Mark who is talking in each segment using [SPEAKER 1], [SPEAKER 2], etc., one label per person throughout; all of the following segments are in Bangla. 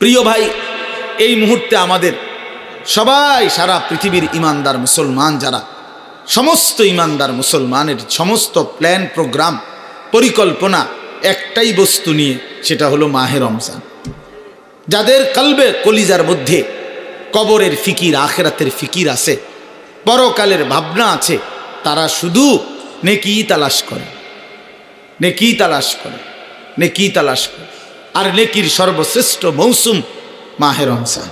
[SPEAKER 1] প্রিয় ভাই, এই মুহূর্তে আমাদের সবাই সারা পৃথিবীর ইমানদার মুসলমান যারা, সমস্ত ইমানদার মুসলমানের সমস্ত প্ল্যান প্রোগ্রাম পরিকল্পনা একটাই বস্তু নিয়ে সেটা হলো মাহে রমজান। যাদের কলবে কলিজার মধ্যে কবরের ফিকির, আখেরাতের ফিকির আছে, পরকালের ভাবনা আছে, তারা শুধু নেকি তালাশ করে, নেকি তালাশ করে, নেকি তালাশ করে। আর নেকির সর্বশ্রেষ্ঠ মৌসুম মাহে রমজান।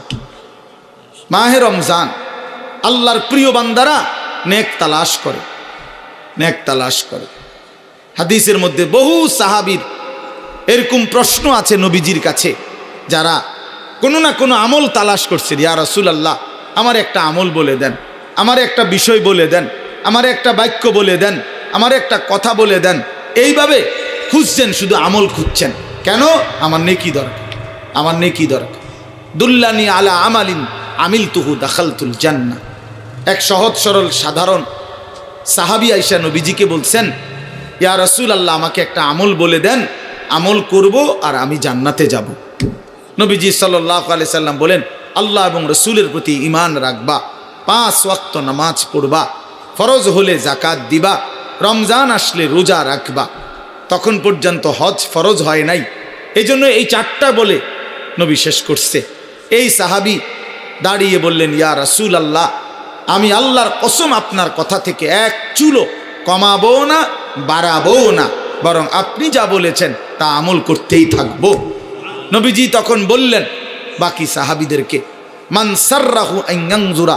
[SPEAKER 1] মাহে রমজান, আল্লাহর প্রিয় বান্দারা নেক তালাশ করে, নেক তালাশ করে। হাদিসের মধ্যে বহু সাহাবীর এরকম প্রশ্ন আছে নবীজির কাছে, যারা কোনো না কোনো আমল তালাশ করছে ইয়া রাসূল আল্লাহ আমার একটা আমল বলে দেন, আমার একটা বিষয় বলে দেন, আমার একটা বাক্য বলে দেন, আমার একটা কথা বলে দেন। এইভাবে খুঁজছেন, শুধু আমল খুঁজছেন। কেন? আমার নেকি দরকার। আমার নেকি দরকার। দুল্লানি আলা আমালিন আমিল তুহু দাখালতুল জান্না এক সহজ সরল সাধারণ সাহাবি আইসা নবীজিকে বলছেন, ইয়া রসুল আল্লাহ আমাকে একটা আমল বলে দেন। আমল করব আর আমি জান্নাতে যাব। নবীজি সাল্লাহ আলি সাল্লাম বলেন, আল্লাহ এবং রসুলের প্রতি ইমান রাখবা, পাঁচ ওয়াক্ত নামাজ পড়বা, ফরজ হলে জাকাত দিবা, রমজান আসলে রোজা রাখবা। তখন পর্যন্ত হজ ফরজ হয় নাই। এই জন্য এই চারটা বলে নবী শেষ করছে। এই সাহাবি দাঁড়িয়ে বললেন, ইয়া রাসুল আল্লাহ আমি আল্লাহর কসম আপনার কথা থেকে এক চুলো কমাবো না, বাড়াবো না, বরং আপনি যা বলেছেন তা আমল করতেই থাকব। নবীজি তখন বললেন বাকি সাহাবিদেরকে, মান সাররাহু আইয়াংজুরা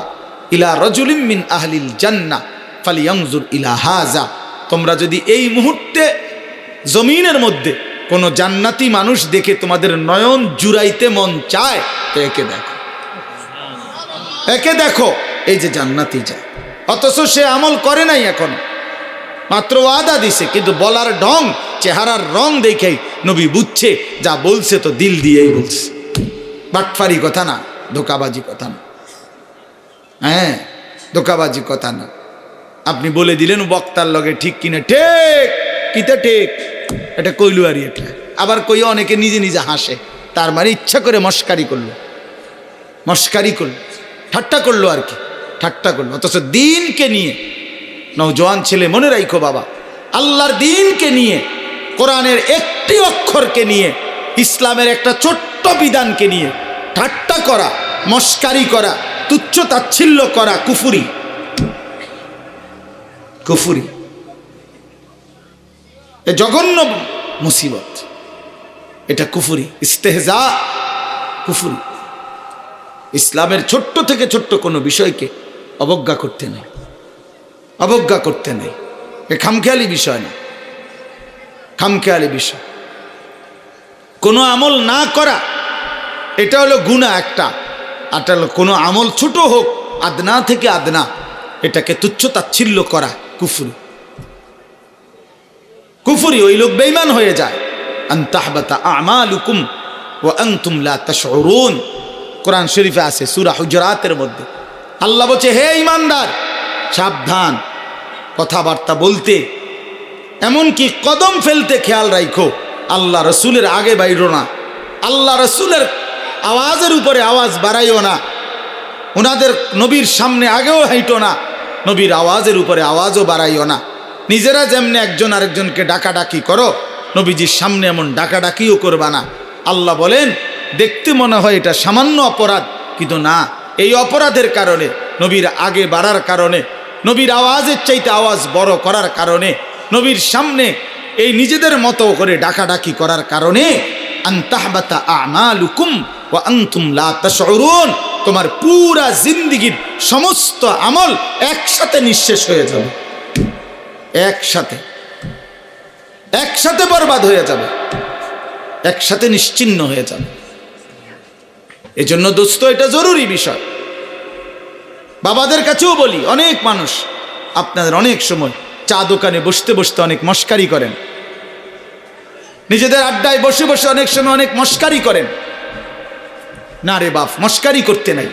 [SPEAKER 1] ইলা রজুলিম মিন আহলিল জান্না ফালিয়াংজুর ইলা হাজা। তোমরা যদি এই মুহূর্তে জমিনের মধ্যে কোনো জান্নাতি মানুষ দেখে তোমাদের নয়ন জুড়াইতে মন চায়, তো একে দেখো। একে দেখো, এই যে জান্নাতি যায় অথচ সে আমল করে নাই এখন। মাত্র ওয়াদা দিছে, কিন্তু বলার ঢং, চেহারার রং দেখেই নবী বুঝছে, যা বলছে তো দিল দিয়েই বলছে। বাটফারি কথা না, ধোকাবাজি কথা না। হ্যাঁ ধোকাবাজি কথা না। আপনি বলে দিলেন, বক্তার লগে ঠিক কিনা, ঠিক, কিতা ঠিক? এটা কইলু আর এটা। আবার কই অনেকে নিজে নিজে হাসে। তার মানে ইচ্ছা করে মস্কারি করল। মস্কারি করল। ঠাট্টা করল আর কি। ঠাট্টা করল। অথচ দিনকে নিয়ে নৌজওয়ান ছেলে মনে রাখো বাবা, আল্লাহর দিনকে নিয়ে, কোরআনের একটি অক্ষরকে নিয়ে, ইসলামের একটা ছোট্ট বিধানকে নিয়ে ঠাট্টা করা, মস্কারি করা, তুচ্ছ তাচ্ছিল্য করা, কুফুরি। কুফুরি। এ জঘন্য মুসিবত। এটা কুফুরি, ইস্তেহজা কুফুরি। ইসলামের ছোট্ট থেকে ছোট্ট কোনো বিষয়কে অবজ্ঞা করতে নেই। অবজ্ঞা করতে নেই। এ খামখেয়ালি বিষয় না। খামখেয়ালি বিষয়। কোনো আমল না করা, এটা হলো গুণা একটা। হলো কোনো আমল ছোট হোক, আদনা থেকে আদনা। এটাকে তুচ্ছ তাচ্ছিল্য করা কুফুরি। কুফুরি ওই লোক বেইমান হয়ে যায়। আমালুকুম ও কোরআন শরীফে আছে, সূরা হুজরাতের মধ্যে। আল্লাহ বলছে, হে ইমানদার সাবধান। কথাবার্তা বলতে, এমনকি কদম ফেলতে খেয়াল রাখো আল্লাহ রসুলের আগে বাইরো না। আল্লাহ রসুলের আওয়াজের উপরে আওয়াজ বাড়াইও না। ওনাদের নবীর সামনে আগেও হাইটো না, নবীর আওয়াজের উপরে আওয়াজও বাড়াইও না। নিজেরা যেমনি একজন আরেকজনকে ডাকাডাকি করো, নবীজির সামনে এমন ডাকাডাকিও করবা না। আল্লাহ বলেন, দেখতে মনে হয় এটা সামান্য অপরাধ, কিন্তু না, এই অপরাধের কারণে, নবীর আগে বাড়ার কারণে, নবীর আওয়াজের চাইতে আওয়াজ বড় করার কারণে, নবীর সামনে এই নিজেদের মতো করে ডাকাডাকি করার কারণে আনতুম লা তোমার পুরা জিন্দিগির সমস্ত আমল একসাথে নিঃশেষ হয়ে যাবে। একসাথে। একসাথে বরবাদ হয়ে যাবে। একসাথে নিশ্চিন্ন হয়ে যাবে। এজন্য দোস্ত, এটা জরুরি বিষয়। বাবাদের কাছেও বলি, অনেক মানুষ আপনাদের অনেক সময় চা দোকানে বসতে বসতে অনেক মস্কারি করেন। নিজেদের আড্ডায় বসে বসে অনেক সময় অনেক মস্কারি করেন। না রে বাপ, মস্কারি করতে নাই।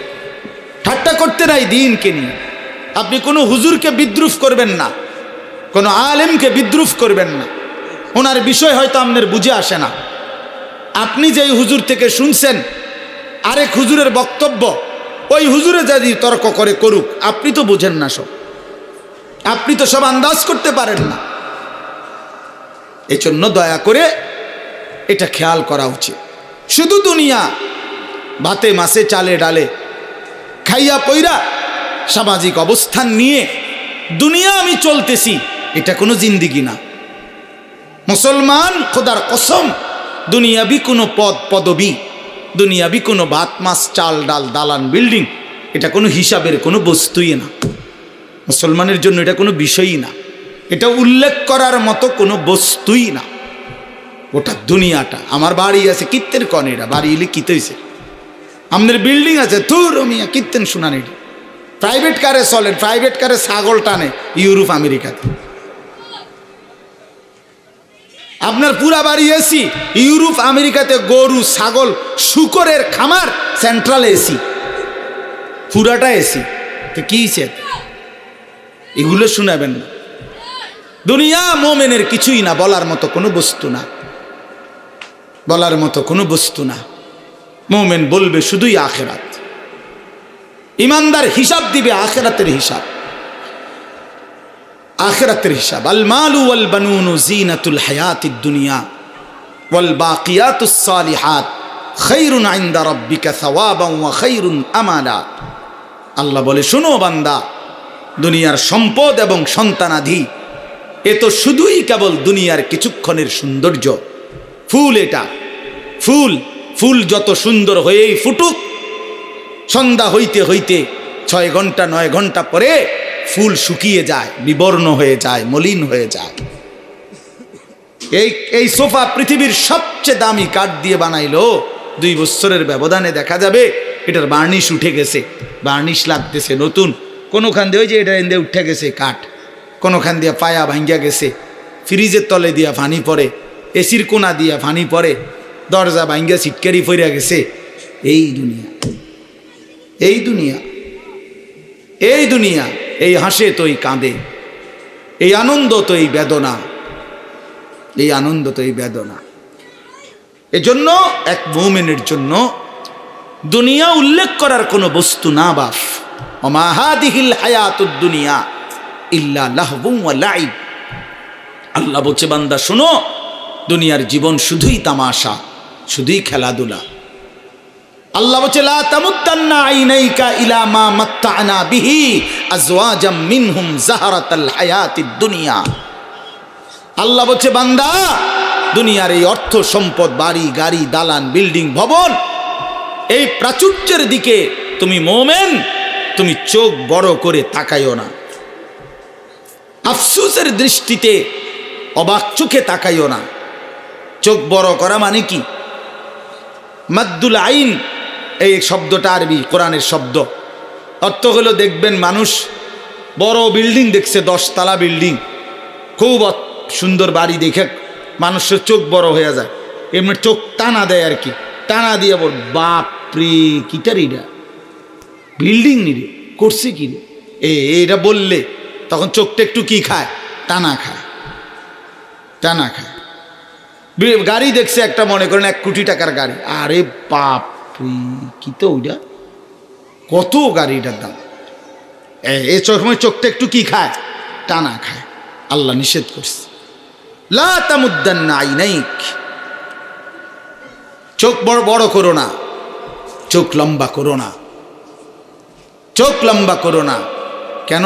[SPEAKER 1] ঠাট্টা করতে নাই দিনকে নিয়ে। আপনি কোনো হুজুরকে বিদ্রুপ করবেন না। কোনো আলেমকে বিদ্রুপ করবেন না। ওনার বিষয় হয়তো আপনার বুঝে আসে না। আপনি যেই হুজুর থেকে শুনছেন, আরেক হুজুরের বক্তব্য, ওই হুজুরে যদি তর্ক করে করুক, আপনি তো বুঝেন না সব। আপনি তো সব আন্দাজ করতে পারেন না। এই জন্য দয়া করে এটা খেয়াল করা উচিত। শুধু দুনিয়া, ভাতে মাসে চালে, ডালে খাইয়া পইরা সামাজিক অবস্থান নিয়ে দুনিয়া আমি চলতেছি। এটা কোনো জিন্দিগি না। মুসলমান, খোদার কসম, দুনিয়াবি কোনো পদ, পদবি, দুনিয়াবি কোনো ভাত মাছ, চাল, ডাল, দালান, বিল্ডিং, এটা কোনো হিসাবের কোনো বস্তুই না। মুসলমানের জন্য এটা কোনো বিষয়ই না। এটা উল্লেখ করার মতো কোনো বস্তুই না। ওটা দুনিয়াটা। আমার বাড়ি আছে কীর্তের কন এটা। বাড়ি এলে কিতে হয়েছে আমাদের বিল্ডিং আছে তুর মিয়া কীর্তেন শুনানি প্রাইভেট কারে চলে প্রাইভেট কারে ছাগল টানে ইউরোপ, আমেরিকাতে। আপনার পুরা বাড়ি এসি ইউরোপ, আমেরিকাতে গরু, ছাগল, শুকরের খামার সেন্ট্রাল এসি পুরাটা এসি তো কি? এগুলো শোনাবেন না। দুনিয়া মোমেনের কিছুই না, বলার মতো কোনো বস্তু না। বলার মতো কোনো বস্তু না। মোমেন বলবে শুধুই আখেরাত। ইমানদার হিসাব দিবে আখেরাতের হিসাব। আখেরাতের হিসাব। আল মালু ওয়াল বানুনু জিনাতুল হায়াতিদ দুনিয়া ওয়াল বাকিয়াতুস সালিহাত খাইরুন আইন্দা রাব্বিকা সাওয়াবান ওয়া খাইরুন আমালা। আল্লাহ বলে, শোনো বান্দা, দুনিয়ার সম্পদ এবং সন্তানাধি এ তো শুধুই কেবল দুনিয়ার কিছুক্ষণের সৌন্দর্য। ফুল এটা। ফুল ফুল যত সুন্দর হয়েই ফুটুক, সন্ধ্যা হইতে হইতে ছয় ঘণ্টা, নয় ঘণ্টা পরে ফুল শুকিয়ে যায় বিবর্ণ হয়ে যায়, মলিন হয়ে যায়। এই এই সোফা পৃথিবীর সবচেয়ে দামি কাঠ দিয়ে বানাইলো। দুই বছরের ব্যবধানে দেখা যাবে এটার বার্নিশ উঠে গেছে, বার্নিশ লাগতেছে নতুন। কোনোখান দিয়ে ওই যে এটা এনে উঠে গেছে কাঠ, কোনোখান দিয়ে পায়া ভাঙ্গিয়া গেছে। ফ্রিজের তলে দিয়া ফানি পড়ে, এসির কোনা দিয়া ফানি পড়ে, দরজা ভাঙ্গিয়া সিটকারি ফইরা গেছে। এই দুনিয়া এই দুনিয়া এই দুনিয়া। এই হাসে তো এই কাঁদে, এই আনন্দ তো এই বেদনা, এই আনন্দ তো এই বেদনা। এজন্য এক মৌমেনের জন্য দুনিয়া উল্লেখ করার কোনো বস্তু না বাফ। অমাহাদিহিল হায়াতুদ দুনিয়া ইল্লা লাইব। আল্লাহ বলছে, বান্দা, শোনো, দুনিয়ার জীবন শুধুই তামাশা, শুধুই খেলাধুলা। আল্লাহ বলছে, লা তামুদ্দান্না আইনাইকা ইলা মা মাত্তানা বিহি আজওয়াজাম মিনহুম জাহারাতাল হায়াতিদ দুনিয়া। আল্লাহ বলছে, বান্দা, দুনিয়ার এই অর্থ সম্পদ, বাড়ি, গাড়ি, দালান, বিল্ডিং, ভবন, এই প্রাচুর্যের দিকে তুমি মোমেন, তুমি চোখ বড় করে তাকাইও না। আফসুসের দৃষ্টিতে অবাক চোখে তাকাইও না। চোখ বড় করা মানে কি? মাদ্দুল আইন এই শব্দটা আরবি, কোরআনের শব্দ। অর্থ হলো দেখবেন মানুষ বড় বিল্ডিং দেখছে, দশতলা বিল্ডিং। খুব সুন্দর বাড়ি দেখে মানুষের চোখ বড় হয়ে যায়। এমনি চোখ টানা দেয় আর কি। টানা দিয়ে বল বাপরে কিটার এটা? বিল্ডিং নি রে, করছে কি এ এটা বললে তখন চোখটা একটু কি খায়? টানা খায়। টানা খায়। গাড়ি দেখছে একটা, মনে করেন এক কোটি টাকার গাড়ি। আরে বাপ রে, কি তো ওইটা? কত গাড়িটার দাম? এ- সময় চোখটা একটু কি খায়? টানা খায়। আল্লাহ নিষেধ করছে। লা তামুদ্দান্না আইনাইক। চোখ বড় বড় করো না। চোখ লম্বা করো না। চোখ লম্বা করো না। কেন?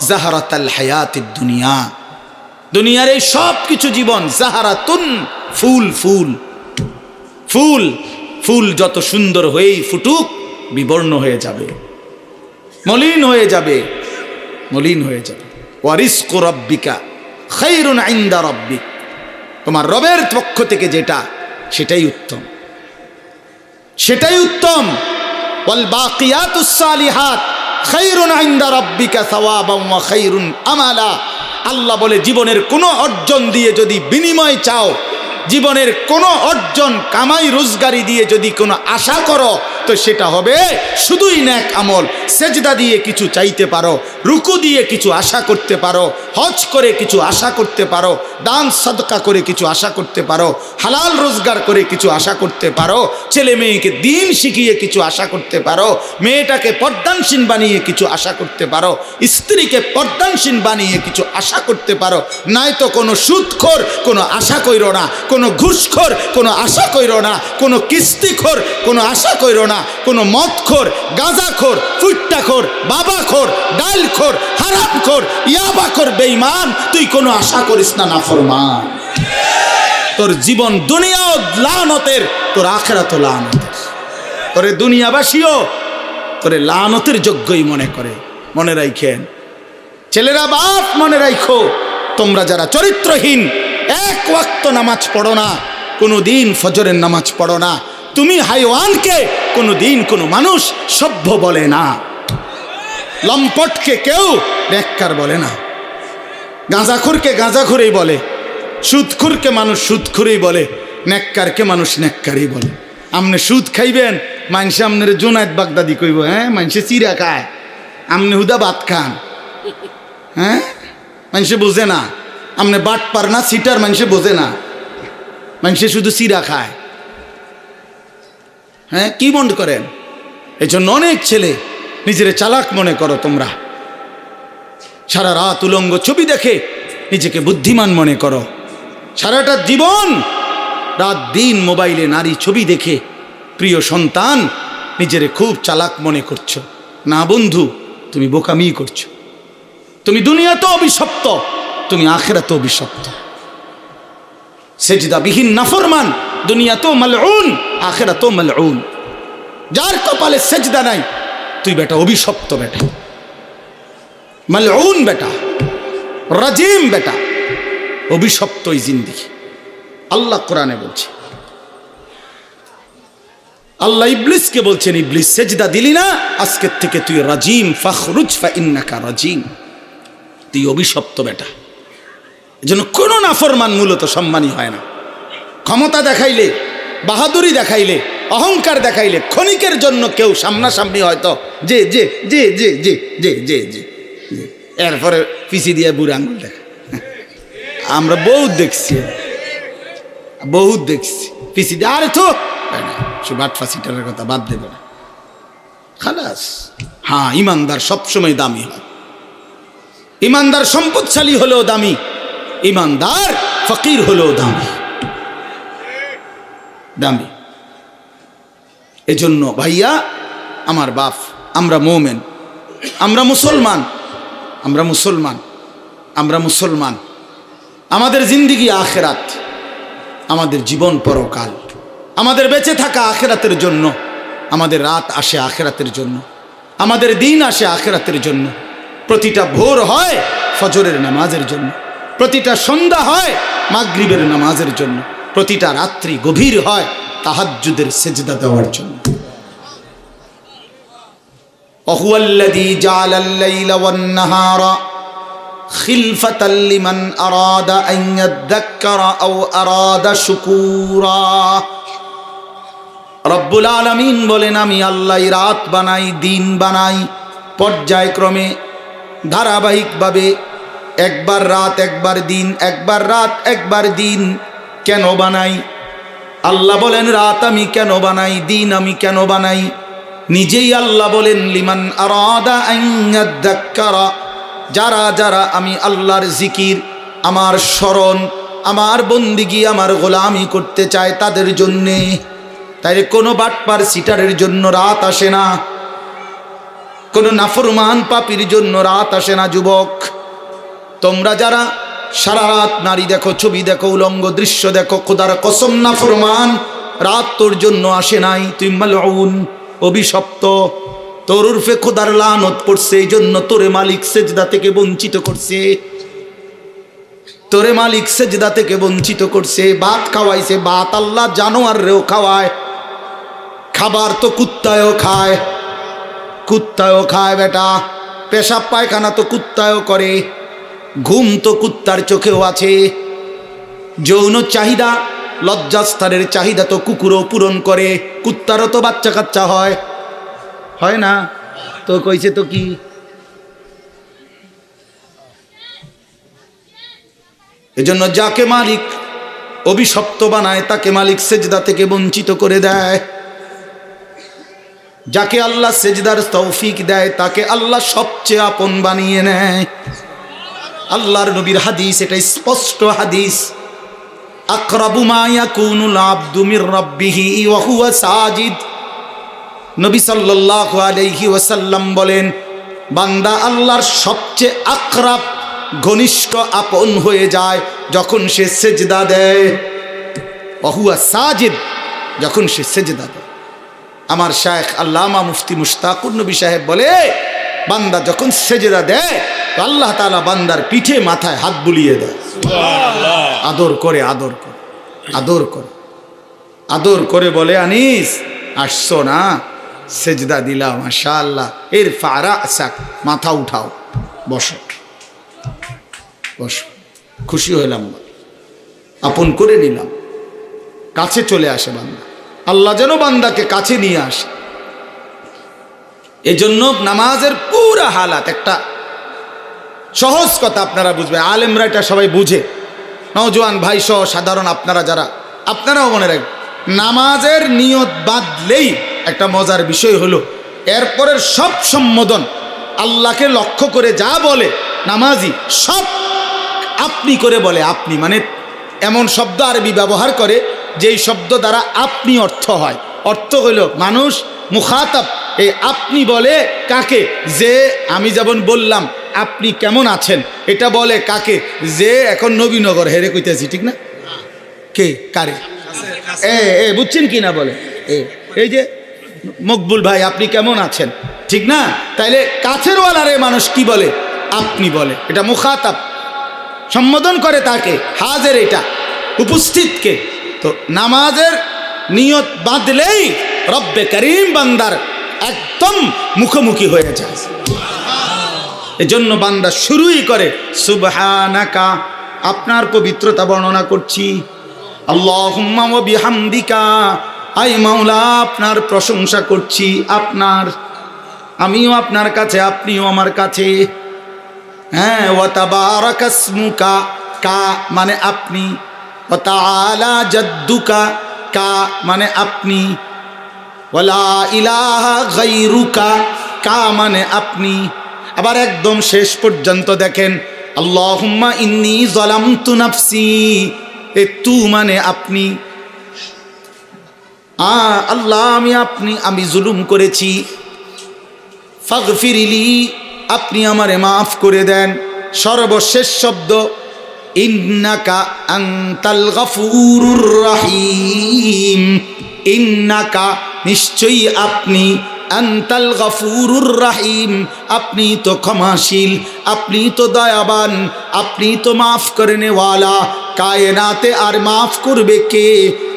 [SPEAKER 1] জাহারাতাল হায়াতির দুনিয়া। দুনিয়ার এই সব কিছু জীবন জাহারাতুন ফুল ফুল। ফুল। ফুল যত সুন্দর হয়েই ফুটুক, বিবর্ণ হয়ে যাবে। মলিন হয়ে যাবে, মলিন হয়ে যাবে। ওয়ারিস্কু রব্বিকা খৈরুন আইন্দা রব্বিক। তোমার রবের পক্ষ থেকে যেটা, সেটাই উত্তম। সেটাই উত্তম। সাওয়াবাম ওয়া খাইরুন আমালা। আল্লাহ বলে, জীবনের কোনো অর্জন দিয়ে যদি বিনিময় চাও জীবনের কোনো অর্জন কামাই রোজগারি দিয়ে যদি কোনো আশা করো তো সেটা হবে শুধুই ন্যাক আমল, সেজদা দিয়ে কিছু চাইতে পারো, রুকু দিয়ে কিছু আশা করতে পারো, হজ করে কিছু আশা করতে পারো, দান সদকা করে কিছু আশা করতে পারো, হালাল রোজগার করে কিছু আশা করতে পারো, ছেলে মেয়েকে দিন শিখিয়ে কিছু আশা করতে পারো, মেয়েটাকে পর্দানসীন বানিয়ে কিছু আশা করতে পারো, স্ত্রীকে পর্দানসীন বানিয়ে কিছু আশা করতে পারো, নয়তো কোনো সুদখোর, কোনো আশা কইরো না, কোনো ঘুষখোর, কোনো আশা কইরো না, কোনো কিস্তিখোর, কোনো আশা কইরো না। কোনো মদখোর, গাঁজাখোর, ফুট্টাখোর, বাবাখোর, ডালখোর, হারামখোর, ইয়াবাখোর বেইমান তুই কোনো আশা করিস না নাফরমান। তোর জীবন দুনিয়াও লানতের, তোর আখেরাত লানতের। তোরে দুনিয়াবাসীও তোরে লানতের যোগ্যই মনে করে। মনে রাখেন ছেলেরা বাপ, মনে রাখো তোমরা যারা চরিত্রহীন, এক ওয়াক্ত নামাজ পড়ো না, কোনো দিন ফজরের নামাজ পড়ো না। তুমি হাইওয়ানকে কোনো দিন কোনো মানুষ সভ্য বলে না। লম্পটকে কেউ ব্যাক্কার বলে না। গাঁজাখুরকে গাঁজাখুরেই বলে। সুদখুরকে মানুষ সুদখুরেই বলে। নেককারকে মানুষ নেককারই বলে। আপনি সুদ খাইবেন মানুষে আপনার জোনায়ত বাগদাদি কইব হ্যাঁ? মানুষে চিরা খায়। আপনি হুদা ভাত খান। হ্যাঁ? মানুষে বোঝে না। আপনি বাট পার না, সিটার মানুষে বোঝে না। মানুষে শুধু চিরা খায়। হ্যাঁ? কি মন করেন এই জন্য অনেক ছেলে নিজের চালাক মনে করো তোমরা। সারা রাত উলঙ্গ ছবি দেখে নিজেকে বুদ্ধিমান মনে করো। সারাটা জীবন, রাত দিন মোবাইলে নারী ছবি দেখে প্রিয় সন্তান নিজেরে খুব চালাক মনে করছ। না বন্ধু, তুমি বোকামি করছ। তুমি দুনিয়াতে অভিশপ্ত, তুমি আখেরাতে অভিশপ্ত। সেজদাবিহীন নাফরমান দুনিয়াতেও মালউন আখেরাতেও মালউন। যার কপালে সেজদা নাই, তুই বেটা অভিশপ্ত বেটা। মালউন বেটা, রাজিম বেটা অভিশপ্ত এই জিন্দিগি। আল্লাহ কোরআনে বলছে, আল্লাহ ইবলিসকে বলছেন, ইবলিস, সেজদা দিলি না, আজকের থেকে তুই রাজিম, ফখরুজ ফা ইন্নাকা রাজিম। তুই অভিশপ্ত বেটা। এজন্য কোনো নাফরমান মূলত সম্মানী হয় না। ক্ষমতা দেখাইলে, বাহাদুরি দেখাইলে, অহংকার দেখাইলে, ক্ষণিকের জন্য কেউ সামনাসামনি হয়তো, যে যে যে যে যে যে যে যে। এরপরে পিছি দিয়ে বুড়ো আঙুল দেখা। আমরা বহুত দেখছি বহুত দেখছি। পিছি দিয়ে, আরে তো সে বাটফা সিটারের কথা বাদ দেবে না। খালাস। হ্যাঁ ইমানদার সবসময় দামি হয়। ইমানদার সম্পদশালী হলেও দামি, ইমানদার ফকির হলেও দামি। দামি। এজন্য ভাইয়া, আমার বাপ, আমরা মোমেন, আমরা মুসলমান আমরা মুসলমান আমরা মুসলমান। আমাদের জিন্দিগি আখেরাত, আমাদের জীবন পরকাল। আমাদের বেঁচে থাকা আখেরাতের জন্য, আমাদের রাত আসে আখেরাতের জন্য। আমাদের দিন আসে আখেরাতের জন্য। প্রতিটা ভোর হয় ফজরের নামাজের জন্য। প্রতিটা সন্ধ্যা হয় মাগরিবের নামাজের জন্য। প্রতিটা রাত্রি গভীর হয় তাহাজ্জুদের সেজদা দেওয়ার জন্য وهو الذي جعل الليل والنهار خلفة لمن أراد أن يذكر أو أراد شكورا রব্বুল আলমিন বলেন আমি আল্লাহ রাত বানাই দিন বানাই পর্যায়ক্রমে ধারাবাহিকভাবে একবার রাত একবার দিন একবার রাত একবার দিন কেন বানাই? আল্লাহ বলেন, রাত আমি কেন বানাই, দিন আমি কেন বানাই? নিজেই আল্লাহ বলেন, লিমান আরাদা যারা যারা আমি আল্লাহর জিকির, আমার স্মরণ, আমার বন্দিগি, আমার গোলামি করতে চায় তাদের জন্যে। তাই কোনো বাটপার সিটারের জন্য রাত আসে না। কোনো নাফরমান পাপির জন্য রাত আসে না, যুবক। তোমরা যারা সারা রাত নারী দেখো, ছবি দেখো, উলঙ্গ দৃশ্য দেখো, খোদার কসম নাফরমান রাত তোর জন্য আসে নাই, তুই মালউন, অভিশপ্ত। তোর উর্ফে খোদার লানত পড়ছে এই জন্য তোরে মালিক সেজদা থেকে বঞ্চিত করছে। তোরে মালিক সেজদা থেকে বঞ্চিত করছে, ভাত খাওয়াইছে, ভাত আল্লাহ জানোয়ার রেও খাওয়ায়। খাবার তো কুত্তায়ও খায় কুত্তায়ও খায় বেটা, পেশাব পায়খানা তো কুত্তায়ও করে। ঘুম তো কুত্তার চোখেও আছে। যৌন চাহিদা, লজ্জাস্থানের চাহিদা তো কুকুরও পূরণ করে। কুত্তারও তো বাচ্চা কাচ্চা হয়। হয় না? তো কইছে তো কি? এজন্য যাকে মালিক অভিশপ্ত বানায়, তাকে মালিক সেজদা থেকে বঞ্চিত করে দেয়। যাকে আল্লাহ সেজদার তৌফিক দেয়, তাকে আল্লাহ সবচেয়ে আপন বানিয়ে নেয়। আল্লাহর নবীর হাদিস, এটা স্পষ্ট হাদিস। ওয়াসাল্লাম বলেন, বান্দা আল্লাহর সবচেয়ে ঘনিষ্ঠ আপন হয়ে যায় যখন সে সেজদা দেয়। সাজিদ যখন আমার শায়েখ আল্লামা মুফতি মুশতাকুর নবী সাহেব বলে, বান্দা যখন সেজদা দেয় আল্লাহ তালা বান্দার পিঠে মাথায় হাত বুলিয়ে দেয়। আদর করে আদর করে আদর করে। আদর করে বলে আনিস আসছো না? সেজদা দিলাম মাশা আল্লাহ এর ফারা সাক মাথা উঠাও। বসো। বসো। খুশি হইলাম আপন করে নিলাম। কাছে চলে আসে বান্দা। আল্লাহ যেন বান্দাকে কাছে নিয়ে আসে। এজন্য নামাজের পুরা হালাত একটা সহজ কথা আপনারা বুঝবেন আলেমরা এটা সবাই বুঝে। নওজোয়ান ভাই সহ সাধারণ আপনারা যারা, আপনারাও মনে রাখবেন, নামাজের নিয়ত বাদলেই একটা মজার বিষয় হলো, এরপরের সব সম্বোধন আল্লাহকে লক্ষ্য করে যা বলে নামাজি, সব আপনি করে বলে আপনি মানে এমন শব্দ আরবি ব্যবহার করে যেই শব্দ দ্বারা আপনি অর্থ হয়। অর্থ হইল মানুষ, মুখাতাব, এই আপনি বলে কাকে? যে আমি যেমন বললাম আপনি কেমন আছেন? এটা বলে কাকে? যে এখন নবীনগর, হেরে কইতেছি, ঠিক না? কে? কারে? এ এ, বুঝছেন কি না বলে? এ, এই যে মকবুল ভাই, আপনি কেমন আছেন? ঠিক না? তাইলে কাছের ওয়ালারে মানুষ কি বলে? আপনি বলে। এটা মুখাতাব। সম্বোধন করে তাকে। হাজের এটা। উপস্থিতকে তো নামাজের নিয়ত বাঁধলেই রব্বে করিম বান্দার একদম মুখোমুখি হয়ে যায়। এজন্য বান্দা শুরুই করে, সুবহানাকা, আপনার পবিত্রতা বর্ণনা করছি। বিহামদিকা আই মাওলা, আপনার প্রশংসা করছি, আপনার, আমিও আপনার কাছে, আপনিও আমার কাছে। হ্যাঁ ওয়াতাবারাকাসমুকা কা মানে আপনি। ওয়াতাআলা জাদ্দুকা, কা মানে আপনি। ওয়ালা ইলাহা গায়রুকা, কা মানে আপনি। আবার একদম শেষ পর্যন্ত দেখেন, আল্লাহুম্মা ইন্নী যালামতু নাফসি। এ তু মানে আপনি। আ, আল্লাহ, আমি আপনি, আমি জুলুম করেছি। ফাগফিরিলি আপনি আমারে মাফ করে দেন। সর্বশেষ শব্দ, ইন্নাকা আংতাল গফুরুর রাহিম। ইন্নাকা, নিশ্চয়ই আপনি আন্তাল গফুরুর রাহিম, আপনি তো ক্ষমাশীল, আপনি তো দয়াবান, আপনি তো মাফ করে নেওয়ালা, কায়নাতে আর মাফ করবে কে?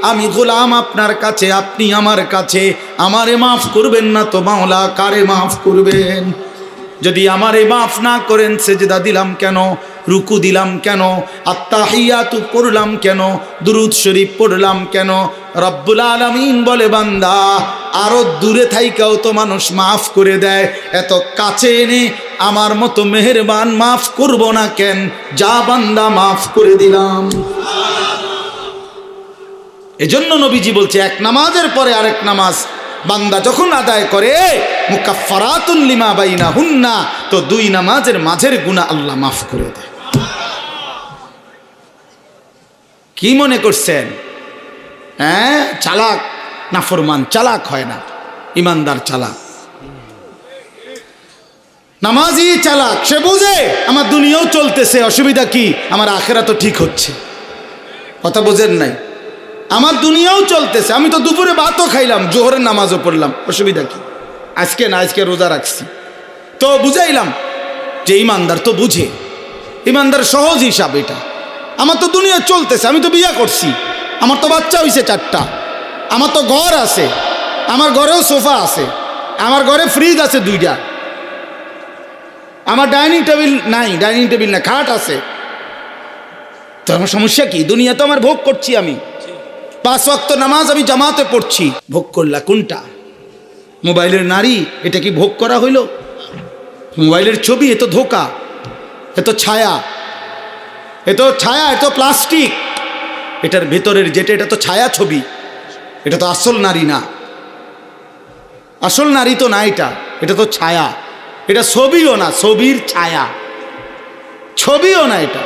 [SPEAKER 1] আমি গোলাম আপনার কাছে, আপনি আমার কাছে, আমারে মাফ করবেন না তো মাওলা, কারে মাফ করবেন? যদি আমারে মাফ না করেন, সেজদা দিলাম কেন? রুকু দিলাম কেন? আত্মাহিয়াতু পড়লাম কেন? দুরুদ শরীফ পড়লাম কেন? রব্বুল আলমিন বলে, বান্দা, আরও দূরে থাইকাও তো মানুষ মাফ করে দেয়। এত কাছে এনে আমার মতো মেহেরবান মাফ করব না কেন? যা বান্দা, মাফ করে দিলাম। এজন্য নবীজি বলছে, এক নামাজের পরে আরেক নামাজ বান্দা যখন আদায় করে মুকাফারাতুন লিমা বাইনা হুন্না তো দুই নামাজের মাঝের গুণা আল্লাহ মাফ করে দেয়। কি মনে করছেন? হ্যাঁ চালাক না ফরমান চালাক হয় না, ইমানদার চালাক। নামাজি চালাক, সে বুঝে, আমার দুনিয়াও চলতেছে, অসুবিধা কি? আমার আখেরা তো ঠিক হচ্ছে। কথা বোঝেন নাই? আমার দুনিয়াও চলতেছে। আমি তো দুপুরে ভাতও খাইলাম, জোহরের নামাজও পড়লাম। অসুবিধা কি? আজকে না, আজকে রোজা রাখছি। তো বুঝাইলাম যে ইমানদার তো বুঝে। ইমানদার সহজ হিসাব এটা। আমার তো দুনিয়া চলতেছে, আমি তো বিয়া করছি। আমার তো বাচ্চা হয়েছে চারটা। আমার তো ঘর আছে। আমার ঘরেও সোফা আছে। আমার ঘরে ফ্রিজ আছে দুইটা। আমার ডাইনিং টেবিল নাই, ডাইনিং টেবিল না, খাট আছে। তো আমার সমস্যা কি? দুনিয়া তো আমার ভোগ করছি আমি। পাঁচ ওয়াক্ত নামাজ আমি জামাতে পড়ছি। ভোগ করলা কোনটা? মোবাইলের নারী, এটা কি ভোগ করা হইল? মোবাইলের ছবি এত ধোকা, এ তো ছায়া, এ তো ছায়া, এ তো প্লাস্টিক। এটার ভেতরের যেটা, এটা তো ছায়া ছবি, এটা তো আসল নারী না। আসল নারী তো না এটা এটা তো ছায়া। এটা ছবিও না, ছবির ছায়া। ছবিও না এটা,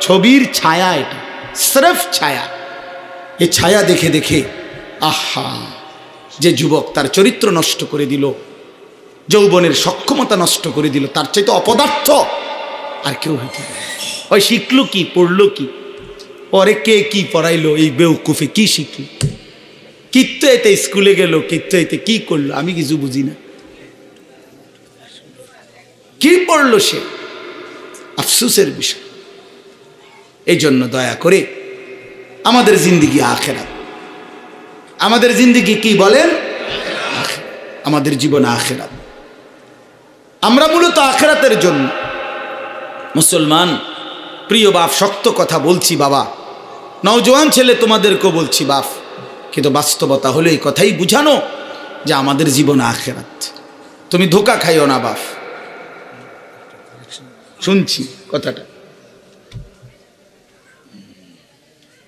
[SPEAKER 1] ছবির ছায়া এটা, স্রেফ ছায়া। এই ছায়া দেখে দেখে, আহা, যে যুবক তার চরিত্র নষ্ট করে দিল, যৌবনের সক্ষমতা নষ্ট করে দিল, তার চাইতে অপদার্থ আর কেউ হইতে ওই শিখলো কি, পড়ল কি? পরে কে কি পড়াইলো, এই বেউকুফে কি শিখলো? কিত্ত এতে স্কুলে গেল কিত্ত এতে কি করল, আমি কিছু বুঝি না। কি পড়ল সে? আফসুসের বিষয়। এই জন্য দয়া করে আমাদের জিন্দিগি আখেরাত। আমাদের জিন্দিগি কি বলেন? আমাদের জীবন আখেরাত। আমরা মূলত আখেরাতের জন্য। মুসলমান, প্রিয় বাপ, শক্ত কথা বলছি বাবা। নওজোয়ান ছেলে, তোমাদেরকেও বলছি বাপ। কিন্তু বাস্তবতা হলো এই কথাই বুঝানো যে আমাদের জীবন আখেরাত। তুমি ধোকা খাইও না বাপ। শুনছি কথাটা।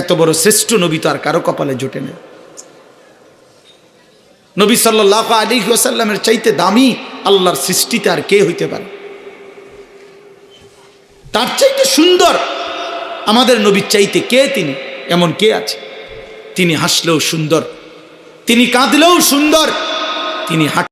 [SPEAKER 1] এত বড় শ্রেষ্ঠ নবী তো আর কারও কপালে জোটে না। নবী সাল্লাহ আলী ওসাল্লামের চাইতে দামি আল্লাহর সৃষ্টিতে আর কে হইতে পারে? তার চাইতে সুন্দর আমাদের নবীর চাইতে কে তিনি? এমন কে আছে? তিনি হাসলেও সুন্দর, তিনি কাঁদলেও সুন্দর, তিনি হাঁট